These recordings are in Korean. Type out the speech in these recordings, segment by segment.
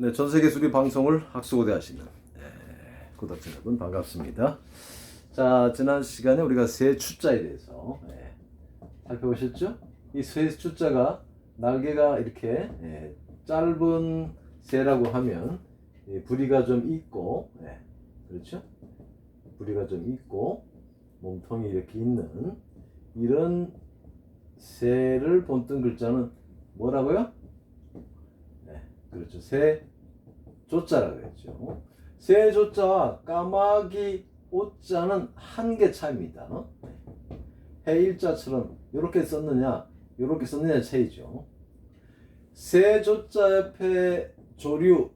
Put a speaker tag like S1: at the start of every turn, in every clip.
S1: 네, 전 세계 수리 방송을 학수고대 하시는 네, 구독자 여러분 반갑습니다. 자, 지난 시간에 우리가 새 추자에 대해서 네, 살펴보셨죠? 이새 추자가 날개가 이렇게 예, 짧은 새라고 하면 예, 부리가 좀 있고, 예, 그렇죠? 부리가 좀 있고 몸통이 이렇게 있는 이런 새를 본뜬 글자는 뭐라고요? 네, 그렇죠. 새 조자라고 했죠. 새 조자와 까마귀 오자는 한 개 차이입니다. 네. 해일자처럼 이렇게 썼느냐, 이렇게 썼느냐 차이죠. 새 조자 옆에 조류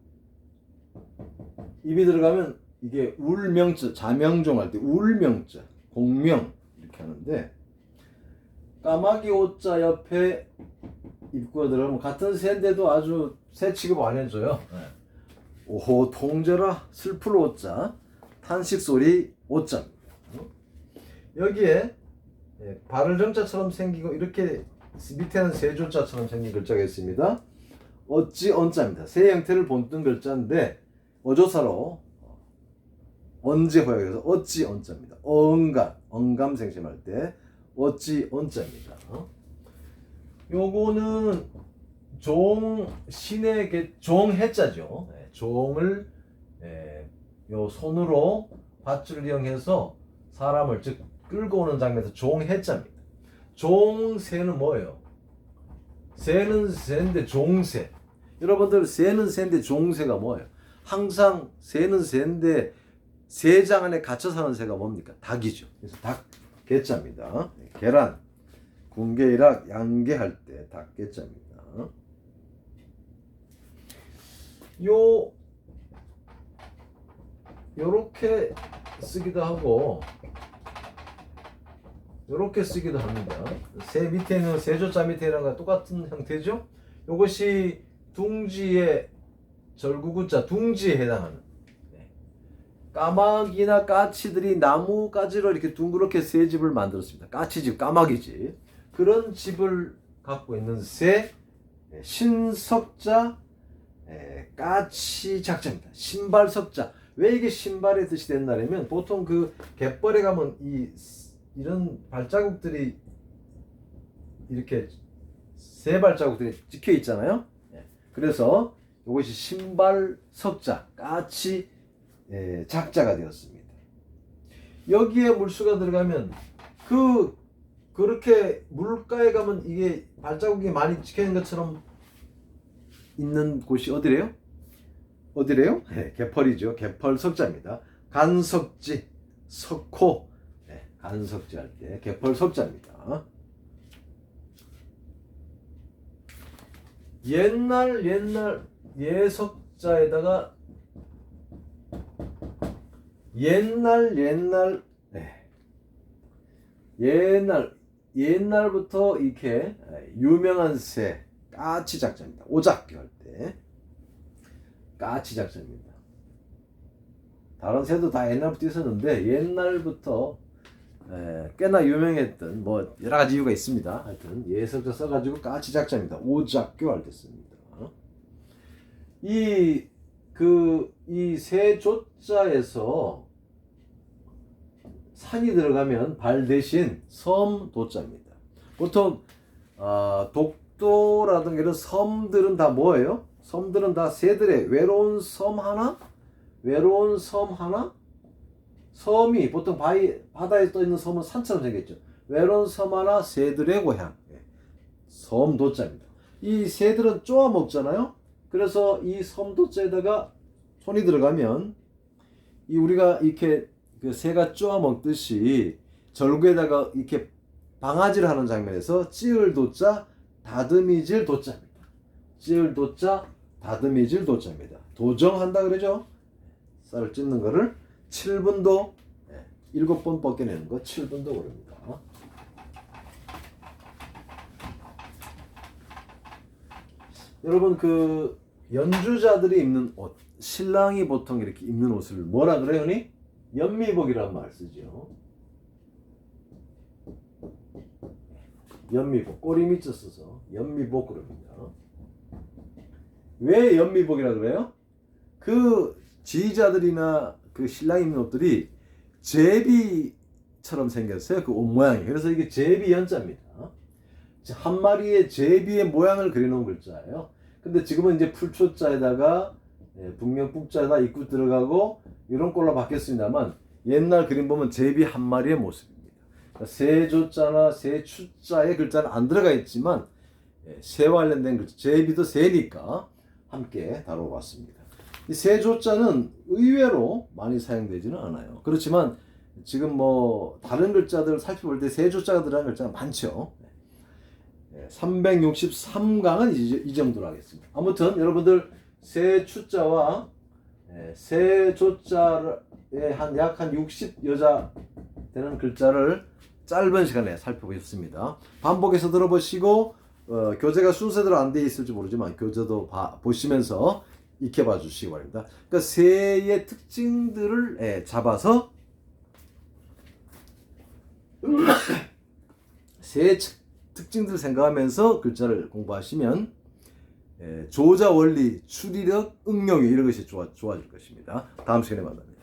S1: 입이 들어가면 이게 울명자, 자명종 할 때 울명자, 공명 이렇게 하는데 까마귀 오자 옆에 입구가 들어가면 같은 새인데도 아주 새 취급 안 해줘요. 오호 통제라 슬플 오자 탄식 소리 오자입니다. 여기에 예, 발을 정자처럼 생기고 이렇게 밑에는 세조자처럼 생긴 글자가 있습니다. 어찌 언자입니다. 새 형태를 본뜬 글자인데 어조사로 언제 호약해서 어찌 언자입니다. 언감, 언감 생심할 때 어찌 언자입니다. 요거는 종 개- 종 해자죠. 네, 종을 예, 요 손으로 밧줄을 이용해서 사람을 즉 끌고 오는 장면에서 종 해자입니다. 종새는 뭐예요? 새는 새인데 종새. 여러분들 새는 새인데 종새가 뭐예요? 항상 새는 새인데 새장 안에 갇혀 사는 새가 뭡니까? 닭이죠. 그래서 닭 개자입니다. 네, 계란, 군계일학, 양계할 때 닭 개자입니다. 요 요렇게 쓰기도 하고 요렇게 쓰기도 합니다. 새 밑에 있는 세조자 밑에 있는 거랑 똑같은 형태죠. 요것이 둥지의 절구구자 둥지에 해당하는 네. 까마귀나 까치들이 나무 가지로 이렇게 둥그렇게 새 집을 만들었습니다. 까치집, 까마귀집 그런 집을 갖고 있는 새 네, 신석자 에, 까치 작자입니다. 신발 석자. 왜 이게 신발의 뜻이 된다면 보통 그 갯벌에 가면 이 이런 발자국들이 이렇게 새 발자국들이 찍혀 있잖아요. 예. 그래서 이것이 신발 석자, 까치 예, 작자가 되었습니다. 여기에 물수가 들어가면 그 그렇게 물가에 가면 이게 발자국이 많이 찍혀 있는 것처럼 있는 곳이 어디래요? 어디래요? 네, 개펄이죠. 개펄 석자입니다. 간석지, 석호, 네, 간석지 할 때 개펄 석자입니다. 옛날 옛날 예석자에다가 옛날 옛날 네. 옛날 옛날부터 이렇게 유명한 새 까치 작자입니다. 오작교 할 때 까치 작자입니다. 다른 새도 다 옛날부터 있었는데 옛날부터 에, 꽤나 유명했던 뭐 여러 가지 이유가 있습니다. 하여튼 예석자 써가지고 까치 작자입니다. 오작교 할 때 씁니다. 이 그 이 세 조자에서 산이 들어가면 발 대신 섬 도자입니다. 보통 아, 독 도라든가 이런 섬들은 다 뭐예요? 섬들은 다 새들의 외로운 섬 하나, 외로운 섬 하나, 섬이 보통 바위 바다에 떠 있는 섬은 산처럼 생겼죠. 외로운 섬 하나, 새들의 고향. 예. 섬 도자입니다. 이 새들은 쪼아 먹잖아요. 그래서 이 섬 도자에다가 손이 들어가면 이 우리가 이렇게 그 새가 쪼아 먹듯이 절구에다가 이렇게 방아지를 하는 장면에서 찌을 도자 다듬이질 도자입니다. 찌을 도자 다듬이질 도자입니다. 도정한다 그러죠? 쌀을 찢는 거를 7분도 7번 벗겨내는 거 7분도 그럽니다. 여러분 그 연주자들이 입는 옷 신랑이 보통 이렇게 입는 옷을 뭐라 그래요, 니? 연미복이라는 말 쓰죠. 연미복 꼬리 밑에 써서 연미복 그럽니다. 왜 연미복이라 그래요? 그 지휘자들이나 그 신랑 입는 옷들이 제비처럼 생겼어요. 그 옷 모양이. 그래서 이게 제비 연자입니다. 한 마리의 제비의 모양을 그려놓은 글자예요. 근데 지금은 이제 풀초자에다가 예, 북명 북자에다 입구 들어가고 이런 꼴로 바뀌었습니다만 옛날 그림 보면 제비 한 마리의. 그러니까 세조자나 세추자의 글자는 안 들어가 있지만 예, 새와 관련된 글자 제비도 새니까 함께 다뤄봤습니다. 이 세조자는 의외로 많이 사용되지는 않아요. 그렇지만 지금 뭐 다른 글자들 살펴볼 때 세조자가 들어간 글자가 많죠. 363강은 이, 이 정도로 하겠습니다. 아무튼 여러분들 세추자와 예, 세조자의 한 약 한 60 여자 되는 글자를 짧은 시간에 살펴보셨습니다. 반복해서 들어보시고 어, 교재가 순서대로 안 돼 있을지 모르지만 교재도 봐, 보시면서 익혀봐 주시기 바랍니다. 그러니까 새의 특징들을 예, 잡아서 새의 특- 특징들을 생각하면서 글자를 공부하시면 예, 조자 원리, 추리력, 응용이 이런 것이 좋아, 좋아질 것입니다. 다음 시간에 만납니다.